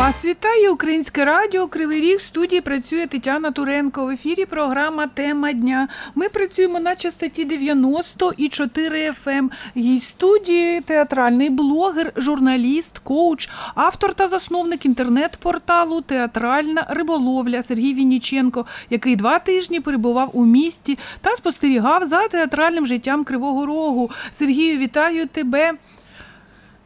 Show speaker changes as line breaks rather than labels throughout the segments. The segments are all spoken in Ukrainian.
Вас вітає Українське радіо Кривий Ріг. В студії працює Тетяна Туренко. В ефірі програма Тема дня. Ми працюємо на частоті 90 і 4 FM. Її студії театральний блогер, журналіст, коуч, автор та засновник інтернет-порталу Театральна риболовля Сергій Вінніченко, який два тижні перебував у місті та спостерігав за театральним життям Кривого Рогу. Сергію, вітаю тебе.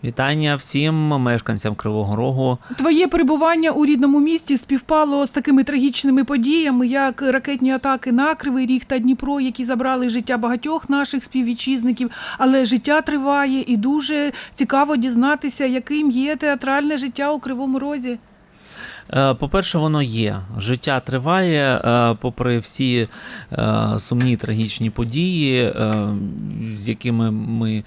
Вітання всім мешканцям Кривого Рогу.
Твоє перебування у рідному місті співпало з такими трагічними подіями, як ракетні атаки на Кривий Ріг та Дніпро, які забрали життя багатьох наших співвітчизників. Але життя триває і дуже цікаво дізнатися, яким є театральне життя у Кривому Розі.
Е, По-перше, воно є. Життя триває, е, попри всі е, сумні трагічні події, з якими ми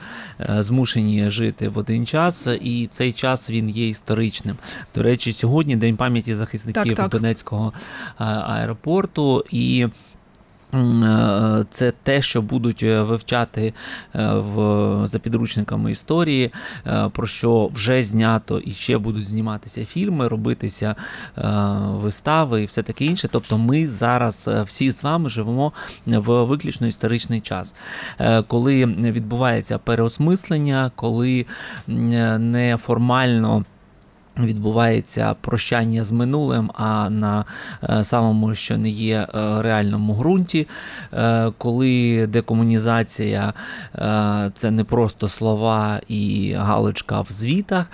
змушені жити в один час, і цей час він є історичним. До речі, сьогодні День пам'яті захисників
Так, так.
Донецького аеропорту і. Е, Це те, що будуть е, вивчати е, в, за підручниками історії, про що вже знято і ще будуть зніматися фільми, робитися вистави і все таке інше. Тобто ми зараз всі з вами живемо в виключно історичний час, коли відбувається переосмислення, коли неформально. Відбувається прощання з минулим, а на е, самому, що не є е, реальному ґрунті, е, коли декомунізація це не просто слова і галочка в звітах,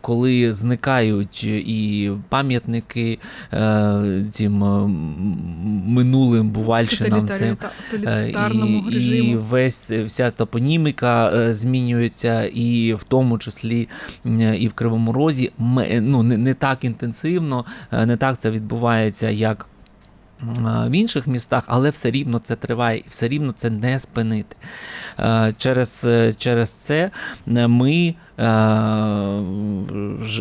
коли зникають і пам'ятники цим минулим бувальщинам, Е,
тоталітарному
і, і весь вся топоніміка змінюється, і в тому числі і в Кривому Розі ме- ну, не, не так інтенсивно, е, не так це відбувається, як. е, В інших містах, але все рівно це триває, і все рівно це не спинити. Е, Через, е, через це е, ми, е,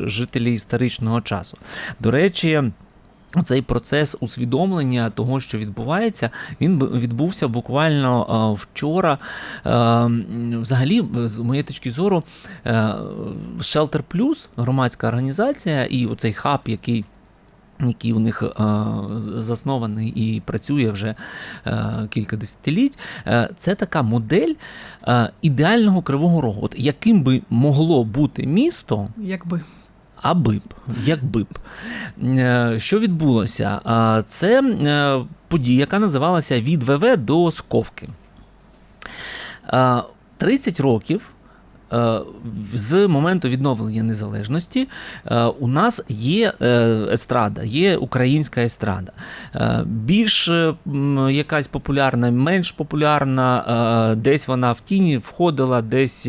жителі історичного часу. До речі, цей процес усвідомлення того, що відбувається, він відбувся буквально е, вчора. Е, Взагалі, з моєї точки зору, е, Shelter Plus, громадська організація, і оцей хаб, який. Який у них заснований і працює вже кілька десятиліть, це така модель ідеального кривого рогу. От яким би могло бути місто,
Якби.
Аби б, якби б. Е, Що відбулося? Це е, подія, яка називалася Від ВВ до Сковки. 30 років. Е, З моменту відновлення незалежності е, у нас є е, естрада, є українська естрада. Більш якась популярна, менш популярна, десь вона в тіні входила, десь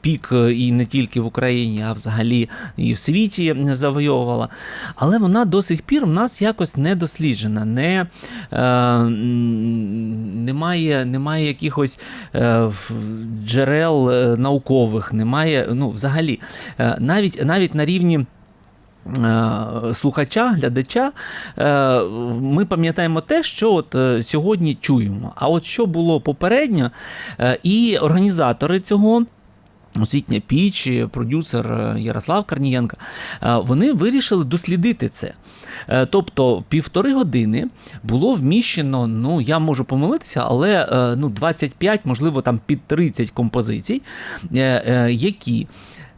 пік і не тільки в Україні, а взагалі і в світі завойовувала. Але вона до сих пір в нас якось не досліджена, не, немає, немає якихось джерел наукових, немає, ну, взагалі, е, навіть, навіть на рівні. е, Слухача, глядача, е, ми пам'ятаємо те, що от сьогодні чуємо. А от що було попередньо, і організатори цього. Освітня піч, продюсер е, Ярослав Карнієнко, е, вони вирішили дослідити це. Е, Тобто півтори години було вміщено, ну я можу помилитися, але е, ну, 25, можливо, там під 30 композицій, е, е, які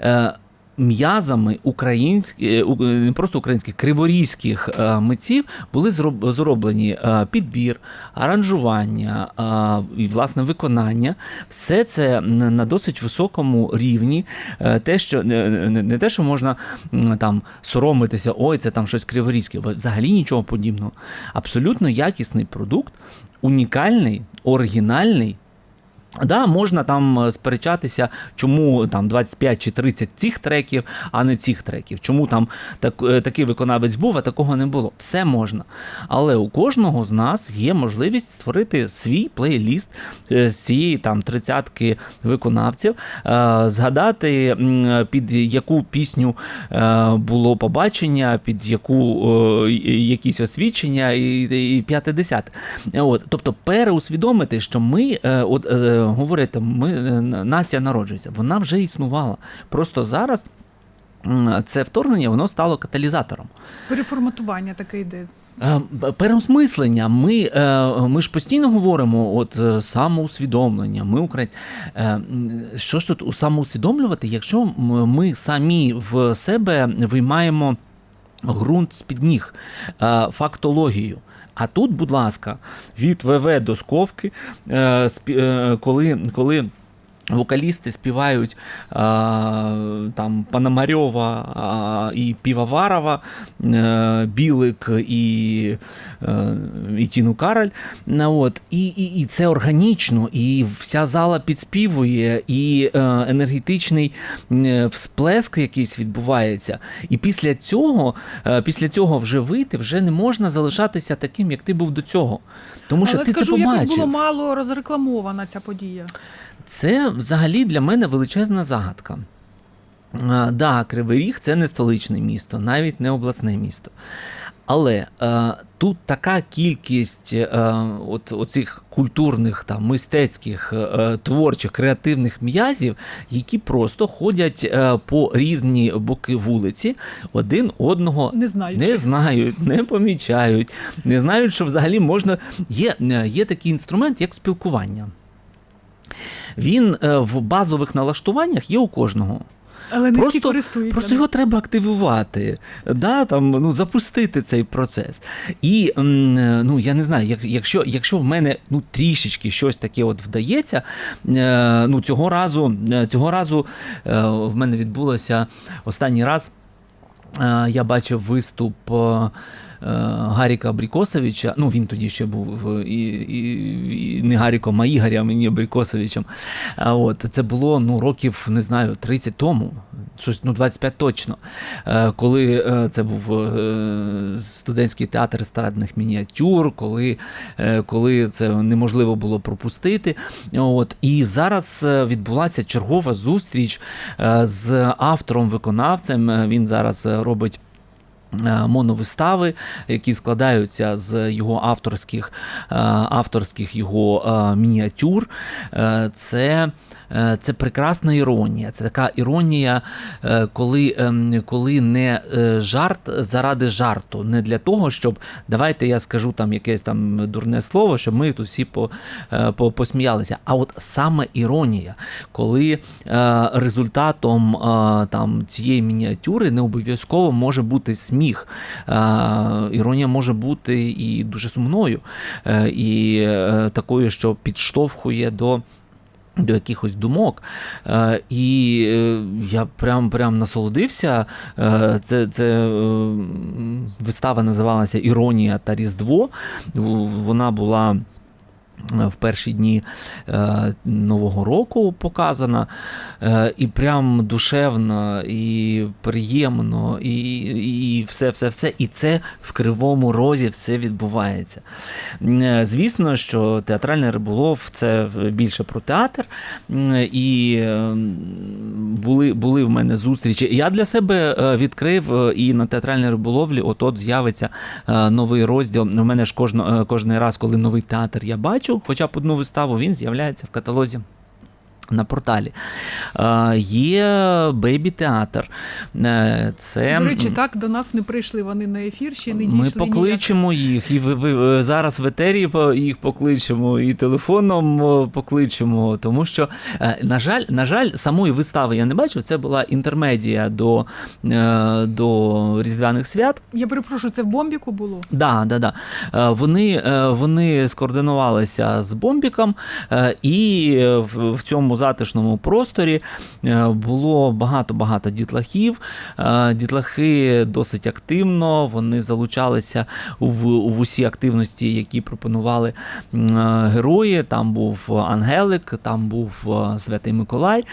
е, м'язами українських, не просто українських, криворізьких е, митців були зроблені е, підбір, аранжування е, і власне виконання. Все це на досить високому рівні. Е, Те, що не те, що можна там соромитися, ой, це там щось криворізьке. Взагалі нічого подібного. Абсолютно якісний продукт, унікальний, оригінальний. Да, можна там е, сперечатися, чому там 25 чи 30 цих треків, а не цих треків. Чому там так, е, такий виконавець був, а такого не було. Все можна. Але у кожного з нас є можливість створити свій плейліст е, з цієї там тридцятки виконавців, згадати під яку пісню було побачення, під яку якісь освідчення і, п'яте десяте. Тобто переусвідомити, що ми, от говорите, ми е, нація народжується, вона вже існувала. Просто зараз це вторгнення воно стало каталізатором.
Переформатування таке йде.
Е, Переосмислення. Ми, е, ми ж постійно говоримо, от самоусвідомлення. Ми українці. Що ж тут самоусвідомлювати, якщо ми самі в себе виймаємо ґрунт з-під ніг, е, фактологію. А тут, будь ласка, від ВВ до сковки, е, е, коли, коли вокалісти співають е, там Пономарьова а, і Півоварова, е, Білик і, е, і Тіну Кароль. Ну, От, і, і, і це органічно, і вся зала підспівує, і е, енергетичний е, всплеск якийсь відбувається. І після цього, е, після цього вже вийти, вже не можна залишатися таким, як ти був до цього. Тому що
Але
ти
скажу,
це
якось
побачив.
було мало розрекламована ця подія.
Це взагалі для мене величезна загадка. А, да, Кривий Ріг це не столичне місто, навіть не обласне місто. Але е, тут така кількість е, от, оцих культурних, там, мистецьких, е, творчих, креативних м'язів, які просто ходять е, по різні боки вулиці, один одного
Не знаю.
не знають, не помічають, не знають, що взагалі можна. Є, е, є такий інструмент, як спілкування. Він е, в базових налаштуваннях є у кожного.
Але не всі
Просто,
користуються.
просто його треба активувати, да, там, ну, запустити цей процес. І е, ну, я не знаю, як, якщо, якщо в мене ну, трішечки щось таке от вдається, е, ну, цього разу, цього разу в мене відбулося останній раз. Я бачив виступ Гаріка Абрікосовича. Ну, він тоді ще був е, і, і, і не Гаріком, а Ігорем, і Абрікосовичем. От, це було ну, років, не знаю, 30 тому, щось, ну, 25 точно. Е, Коли е, це був е, студентський театр естрадних мініатюр, коли, е, коли це неможливо було пропустити. От, і зараз е, відбулася чергова зустріч е, з автором-виконавцем. Е, Він зараз е, робить. Е, Моновистави, які складаються з його авторських, е, авторських його е, мініатюр. Це, це прекрасна іронія. Це така іронія, е, коли, ем, коли не е, жарт заради жарту, не для того, щоб давайте я скажу там якесь там дурне слово, щоб ми тут всі по, е, по, посміялися. А от саме іронія, коли е, результатом е, там цієї мініатюри не обов'язково може бути сміх. Е, Іронія може бути і дуже сумною, е, і е, такою, що підштовхує до. До якихось думок. Е, і е, я прям прям насолодився. Е, це це вистава називалася Іронія та Різдво. Вона була. В перші дні е, Нового року показана, е, і прям душевно, і приємно, і, і все, все, все. І це в кривому розі все відбувається. Е, Звісно, що театральний риболов це більше про театр. І е, були, були в мене зустрічі. Я для себе відкрив і на театральній риболовлі от-от з'явиться новий розділ. У мене ж кожний раз, коли новий театр я бачу, хоча б одну виставу, він з'являється в каталозі. На порталі Е, є бейбі театр. Е, Це
До речі, так до нас не прийшли вони на ефір, ще не дійшли.
ми
ніяк.
покличемо їх, і ви, ви е, зараз в етері їх покличемо, і телефоном покличемо. Тому що, на жаль, на жаль, самої вистави я не бачив. Це була інтермедія до, до Різдвяних свят.
Я перепрошую, це в бомбіку було.
Да, да, да. Вони, вони скоординувалися з Бомбіком, і в в цьому затишному просторі е, було багато-багато дітлахів. Е, Дітлахи досить активно, вони залучалися в, в усі активності, які пропонували е, герої. Там був Ангелик, там був Святий Миколай.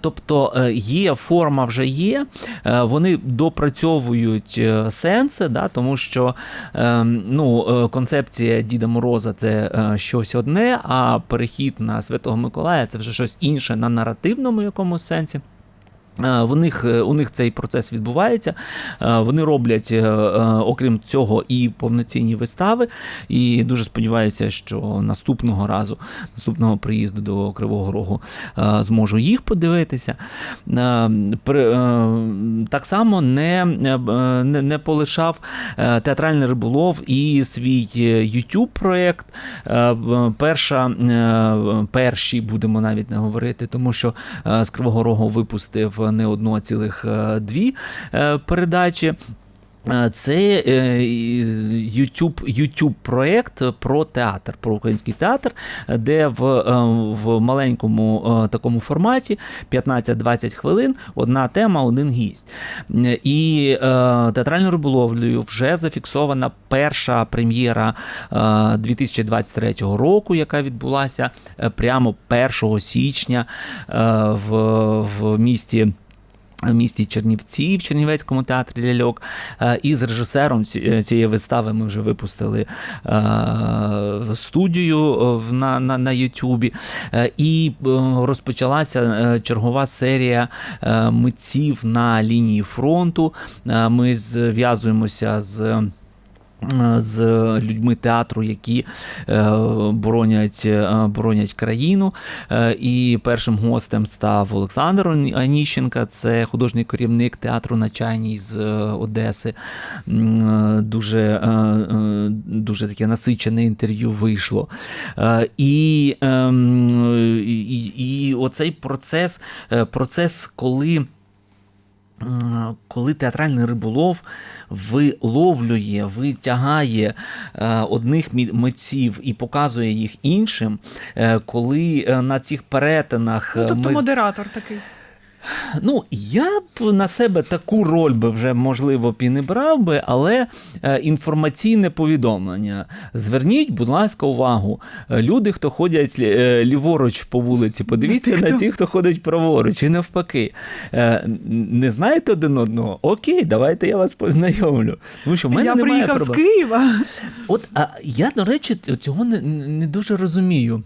Тобто є форма вже є, вони допрацьовують сенси, да, тому що ну, концепція Діда Мороза це щось одне, а перехід на Святого Миколая це вже щось інше на наративному якомусь сенсі. Е, В них, е, у них цей процес відбувається. Е, Вони роблять, окрім цього, і повноцінні вистави. І дуже сподіваюся, що наступного разу, наступного приїзду до Кривого Рогу, зможу їх подивитися. Так само не, не, не полишав театральний риболов і свій YouTube проєкт. Перша, перші будемо навіть не говорити, тому що з Кривого Рогу випустив не одну, а цілих е, дві е, передачі. Е, Це е, YouTube, YouTube проєкт про театр, про український театр, де в, е, в маленькому такому форматі 15-20 хвилин одна тема, один гість. І театральною риболовлею вже зафіксована перша прем'єра е, 2023 року, яка відбулася прямо 1 січня в, в місті. В місті Чернівці в Чернівецькому театрі Ляльок. Е, І з режисером е, цієї вистави ми вже випустили е, студію на, на, на Ютубі. І розпочалася чергова серія митців на лінії фронту. Ми зв'язуємося з. Е, З людьми театру, які е, боронять, е, боронять країну. І першим гостем став Олександр Аніщенка, це художній керівник театру на Чайній з Одеси. Дуже, дуже таке насичене інтерв'ю вийшло. Е, І, ем, і, і оцей процес, процес, коли. М, Коли театральний риболов виловлює, витягає е, одних митців і показує їх іншим, е, коли е, на цих перетинах
Ну,
е,
тобто
ми
модератор такий.
Ну, я б на себе таку роль би вже, можливо, б і не брав би, але е, інформаційне повідомлення. Зверніть, будь ласка, увагу. Люди, хто ходять е, ліворуч по вулиці, подивіться на тих, хто ходить праворуч, і навпаки. Е, Не знаєте один одного? Окей, давайте я вас познайомлю. Тому що в мене
Я
немає
приїхав з. Києва.
От а я, до речі, цього не, не дуже розумію.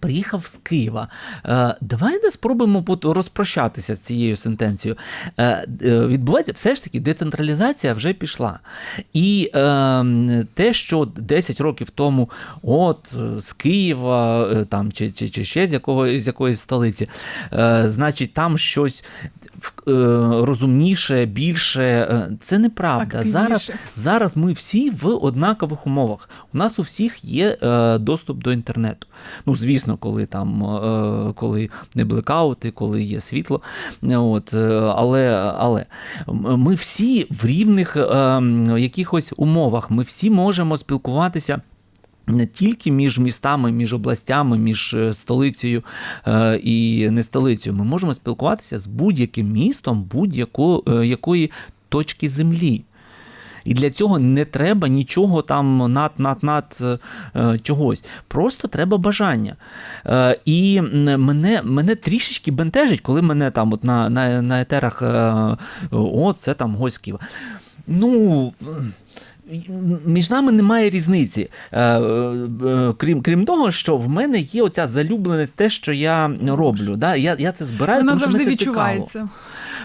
Приїхав з Києва. Е, давайте спробуємо розпрощатися з цією сентенцією. Е, е, відбувається все ж таки децентралізація вже пішла. І е, те, що 10 років тому, от з Києва там, чи, чи, чи ще з, якого, з якоїсь столиці, е, значить, там щось розумніше, більше. Це неправда. Зараз Зараз ми всі в однакових умовах. У нас у всіх є доступ до інтернету. Ну, звісно, коли там е, коли не блекаути, коли є світло. От, е, але, але ми всі в рівних е, якихось умовах. Ми всі можемо спілкуватися. Не тільки між містами, між областями, між столицею і не столицею. Ми можемо спілкуватися з будь-яким містом будь-якої якої точки землі. І для цього не треба нічого там над над над е, чогось. Просто треба бажання. Е, і мене, мене трішечки бентежить, коли мене там от на, на, на етерах е, о, це там Києва. Ну. Між нами немає різниці. Крім, крім того, що в мене є оця залюбленість, те, що я роблю. Да? Я, я це збираю,
Вона
тому що
завжди
мені це цікаво.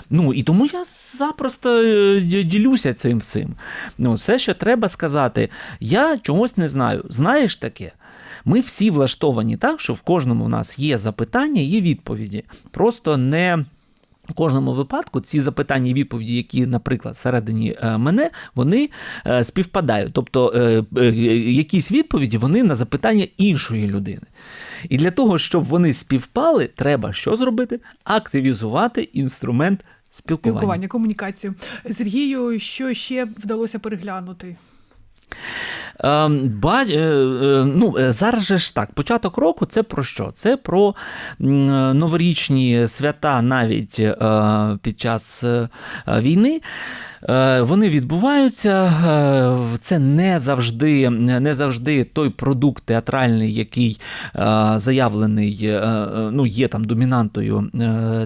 Ну і тому я запросто е, ділюся цим всім. Ну, все, що треба сказати, я чогось не знаю. Знаєш таке? Ми всі влаштовані так, що в кожному в нас є запитання, є відповіді. Просто не. В кожному випадку ці запитання і відповіді, які, наприклад, всередині е, мене, вони е, співпадають. Тобто якісь відповіді вони на запитання іншої людини. І для того, щоб вони співпали, треба що зробити? Активізувати інструмент спілкування.
Спілкування, комунікацію. Сергію, що ще вдалося переглянути?
Ем, ба, е, е, ну, е, зараз же ж так, початок року це про що? Це про е, новорічні свята навіть е, під час е, війни. Е, Вони відбуваються. е, Це не завжди, не завжди той продукт театральний, який е, заявлений, ну, є там домінантою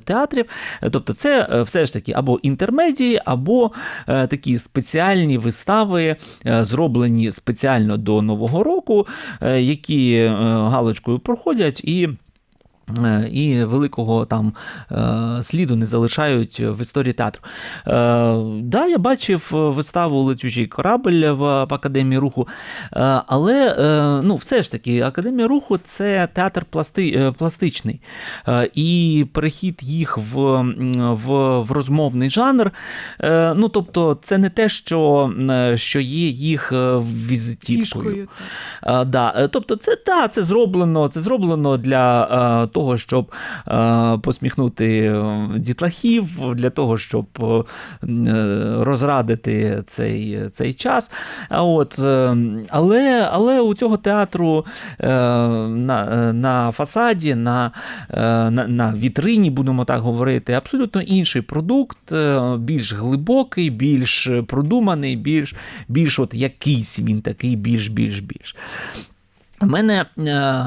театрів. Тобто, це все ж таки або інтермедії, або такі спеціальні вистави, зроблені спеціально до Нового року, які галочкою проходять і. Е, І великого там е, сліду не залишають в історії театру. Е, да, я бачив виставу Летючий корабль в, Академії руху, але ну, все ж таки, Академія руху це театр пласти, пластичний. І перехід їх в, в, в розмовний жанр. Ну, тобто, це не те, що, що є їх візитівкою. Да. Тобто, це та, це зроблено, це зроблено для е, того, щоб е, посміхнути е, дітлахів, для того, щоб е, розрадити цей, цей час. От, але, але у цього театру на, на фасаді, на, на, на вітрині, будемо так говорити, абсолютно інший продукт, більш глибокий, більш продуманий, більш, більш от якийсь він такий, більш, більш, більш. В мене, е,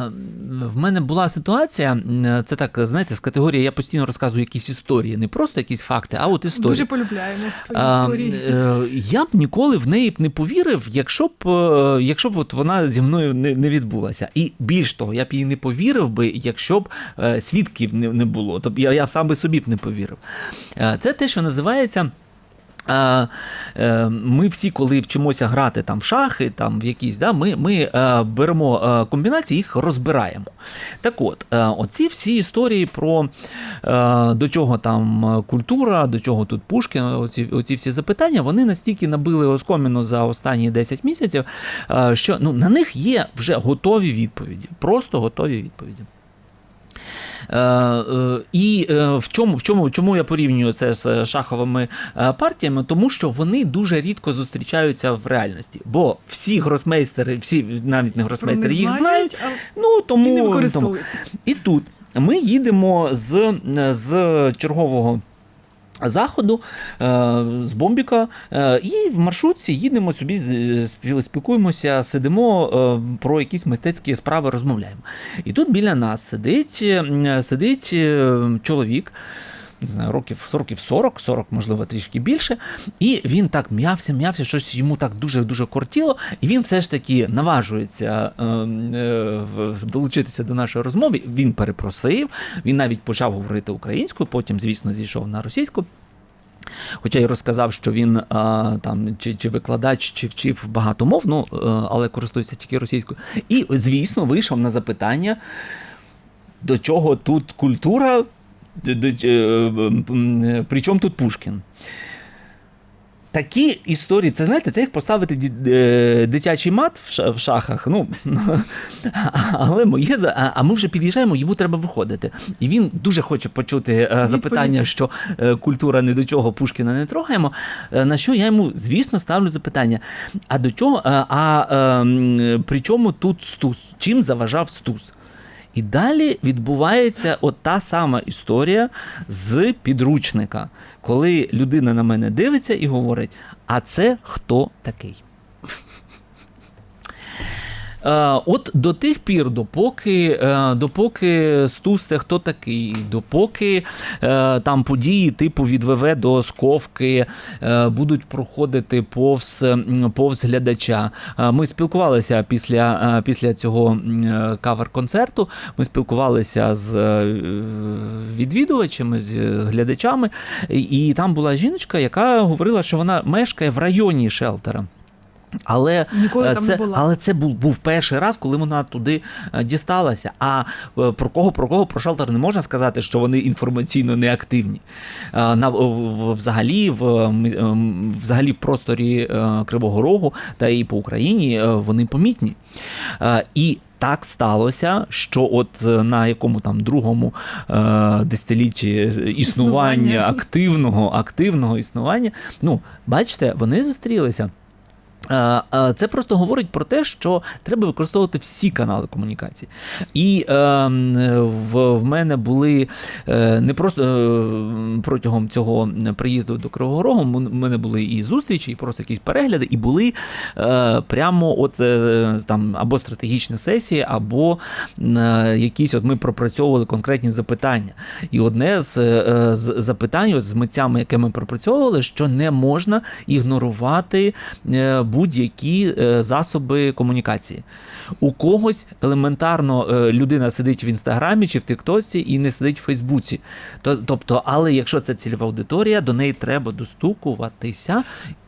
в мене була ситуація, е, це так, знаєте, з категорії я постійно розказую якісь історії, не просто якісь факти, а от історії.
Дуже полюбляємо твої історії.
е, я б ніколи в неї б не повірив, якщо б, якщо б от вона зі мною не, не відбулася. І більш того, я б їй не повірив би, якщо б свідків не, не було. Тобто я, я сам би собі б не повірив. Це те, що називається. Е, Ми всі, коли вчимося грати там в шахи, там в якісь, да, ми, ми е, беремо е, комбінації, їх розбираємо. Так от, е, оці всі історії про до чого там культура, до чого тут Пушкін, оці, оці всі запитання, вони настільки набили оскоміну за останні 10 місяців, що ну, на них є вже готові відповіді. Просто готові відповіді. Е, е, І е, в чому, в чому, чому я порівнюю це з шаховими партіями? Тому що вони дуже рідко зустрічаються в реальності. Бо всі гросмейстери, всі навіть не гросмейстери, їх знають. Ну тому
і не
тому. І тут ми їдемо з, з чергового. Заходу е, з Бомбіка, е, і в маршрутці їдемо собі, спілкуємося, сидимо е, про якісь мистецькі справи, розмовляємо. І тут біля нас сидить, сидить чоловік. Не знаю, років, років 40, 40, можливо, трішки більше. І він так м'явся, м'явся, щось йому так дуже-дуже кортіло. І він все ж таки наважується е, е, долучитися до нашої розмови. Він перепросив, він навіть почав говорити українською, потім, звісно, зійшов на російську. Хоча й розказав, що він а, там чи, чи викладач, чи вчив багато мов, ну, е, але користується тільки російською. І, звісно, вийшов на запитання, до чого тут культура, м, е, при чому тут Пушкін. Такі історії, це знаєте, це як поставити е, дитячий мат в шахах. Ну, але моє а- а ми вже під'їжджаємо, йому треба виходити. І він дуже хоче почути е, запитання, що е, культура не до чого Пушкіна не трогаємо. Е, На що я йому, звісно, ставлю запитання: а до чого? е, А е, при чому тут стус? Чим заважав стус? І далі відбувається от та сама історія з підручника, коли людина на мене дивиться і говорить: а це хто такий? Е, От до тих пір, допоки, е, допоки Стус це хто такий, допоки е, там події типу від ВВ до Сковки будуть проходити повз, повз глядача. Ми спілкувалися після, після цього кавер-концерту. Ми спілкувалися з відвідувачами, з глядачами, і там була жіночка, яка говорила, що вона мешкає в районі шелтера. Але
Ніколи
Е,
там
це. Але це був, був перший раз, коли вона туди е, дісталася. А е, про кого про кого про шелтер не можна сказати, що вони інформаційно неактивні. На, взагалі, в, взагалі в просторі Кривого Рогу та і по Україні вони помітні. І так сталося, що от на якому там другому е, десятилітті існування,
Існування.
активного, активного існування, ну, бачите, вони зустрілися. Це просто говорить про те, що треба використовувати всі канали комунікації. І е, в, в мене були е, не просто е, протягом цього приїзду до Кривого Рогу, в мене були і зустрічі, і просто якісь перегляди, і були е, прямо от, е, там або стратегічні сесії, або е, якісь от ми пропрацьовували конкретні запитання. І одне з, е, з запитань от з митцями, яке ми пропрацьовували, що не можна ігнорувати е, будь-які е, засоби комунікації. У когось елементарно е, людина сидить в інстаграмі чи в Тіктосі і не сидить в Фейсбуці. Тобто, але якщо це цільова аудиторія, до неї треба достукуватися,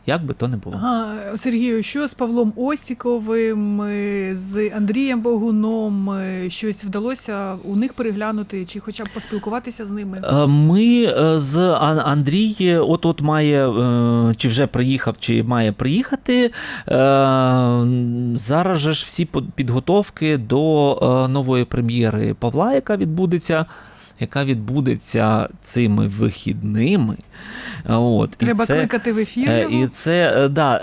як би то не було.
Ага, Сергію, що з Павлом Осіковим, е, з Андрієм Богуном? е, Щось вдалося у них переглянути чи хоча б поспілкуватися з ними?
Е, Ми з Ан- Андрій от от має чи вже приїхав, чи має приїхати. Зараз же ж всі підготовки до нової прем'єри Павла, яка відбудеться. Яка відбудеться цими вихідними. От, і
Треба
це-
кликати в ефір.
Е. І це е, да,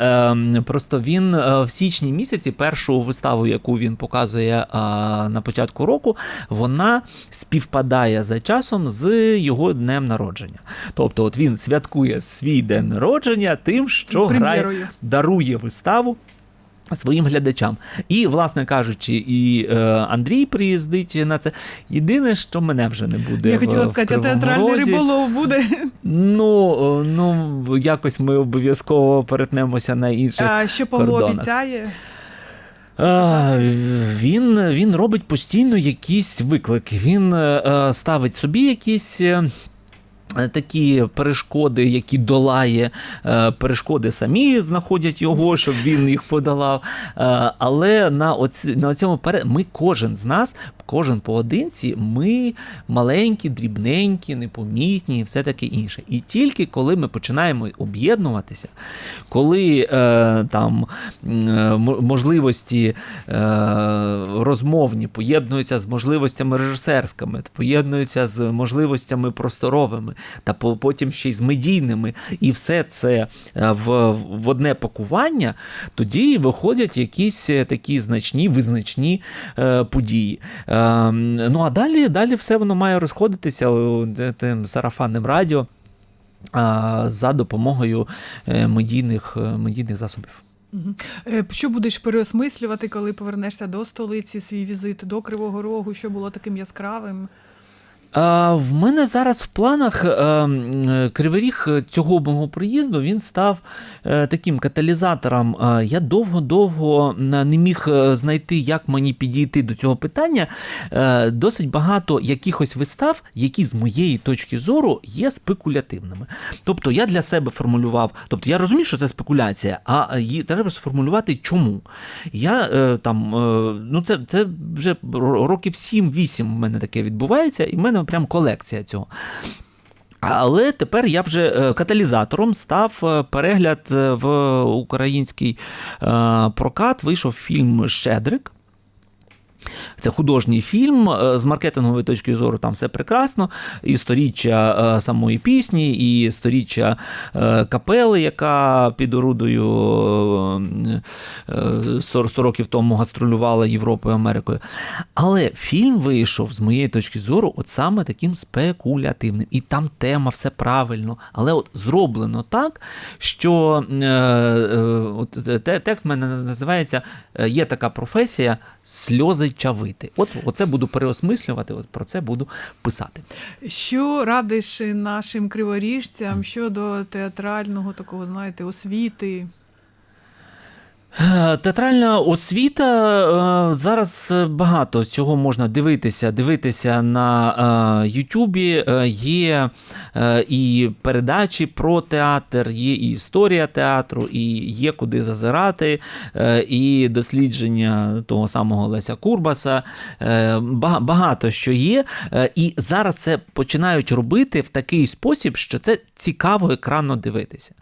е, просто він в січні місяці першу виставу, яку він показує на початку року, вона співпадає за часом з його днем народження. Тобто, от він святкує свій день народження тим, що грає, дарує виставу. Своїм глядачам. І, власне кажучи, і е, Андрій приїздить на це. Єдине, що мене вже не буде.
Я
в-
хотіла
в
сказати, а театральний
Розі.
риболов буде.
Ну, е, ну, якось ми обов'язково перетнемося на інших.
А що Павло
кордонах.
обіцяє?
Е, Він, він робить постійно якісь виклики. Він е, е, ставить собі якісь. Е, Такі перешкоди, які долає, е, перешкоди самі знаходять його, щоб він їх подолав. Е, Але на, оці, на цьому пере... ми кожен з нас, кожен поодинці, ми маленькі, дрібненькі, непомітні і все таке інше. І тільки коли ми починаємо об'єднуватися, коли там можливості розмовні поєднуються з можливостями режисерськими, поєднуються з можливостями просторовими, та потім ще й з медійними, і все це е, в, в одне пакування, тоді виходять якісь е, такі значні, визначні е, події. Е, ну а далі, далі все воно має розходитися тим сарафанним радіо а, за допомогою е, медійних, е, медійних засобів.
Е, Що будеш переосмислювати, коли повернешся до столиці, свій візит до Кривого Рогу, що було таким яскравим?
В мене зараз в планах е, е, Кривий цього мого приїзду він став е, таким каталізатором. Я довго-довго не міг знайти, як мені підійти до цього питання. Досить багато якихось вистав, які з моєї точки зору є спекулятивними. Тобто я для себе формулював, тобто я розумію, що це спекуляція, а її треба сформулювати чому. Я там, ну це, це вже років 7-8 в мене таке відбувається, і в мене прям колекція цього. Але тепер я вже е, каталізатором став е, перегляд е, в український прокат. Вийшов фільм Щедрик. Це художній фільм е, з маркетингової точки зору. Там все прекрасно. І сторіччя е, самої пісні, і сторіччя е, капели, яка під орудою е, е, 100, 100 років тому гастролювала Європою Америкою. Але фільм вийшов з моєї точки зору, от саме таким спекулятивним. І там тема все правильно. Але от зроблено так, що от, текст в мене називається Є така професія сльози чавити. От оце буду переосмислювати, от про це буду писати.
Що радиш нашим криворіжцям щодо театрального такого, знаєте, освіти?
Е, Театральна освіта е, зараз багато цього можна дивитися. Дивитися на е, Ютубі. Є і передачі про театр, є і історія театру, і є куди зазирати, і дослідження того самого Леся Курбаса. Багато що є. І зараз це починають робити в такий спосіб, що це цікаво екранно дивитися.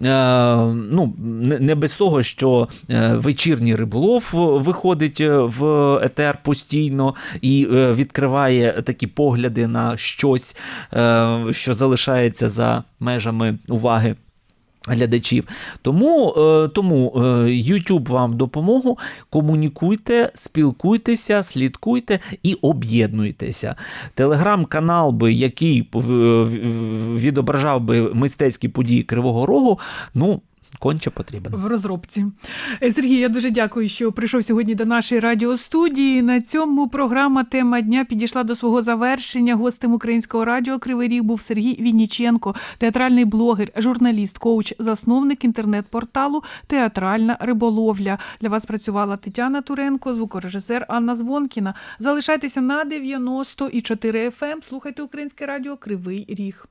Ну, не без того, що е, вечірній риболов виходить е, в етер постійно і е, відкриває такі погляди на щось, що залишається за межами уваги. Глядачів. Тому, тому YouTube вам допомогу. Комунікуйте, спілкуйтеся, слідкуйте і об'єднуйтеся. Телеграм-канал, би, який відображав би мистецькі події Кривого Рогу, ну. Конче потрібен.
в розробці. Е, Сергій, я дуже дякую, що прийшов сьогодні до нашої радіостудії. На цьому програма Тема дня підійшла до свого завершення. Гостем українського радіо Кривий Ріг був Сергій Вінніченко, театральний блогер, журналіст, коуч, засновник інтернет-порталу Театральна риболовля. Для вас працювала Тетяна Туренко, звукорежисер Анна Звонкіна. Залишайтеся на 90 і 4 FM. Слухайте українське радіо Кривий Ріг.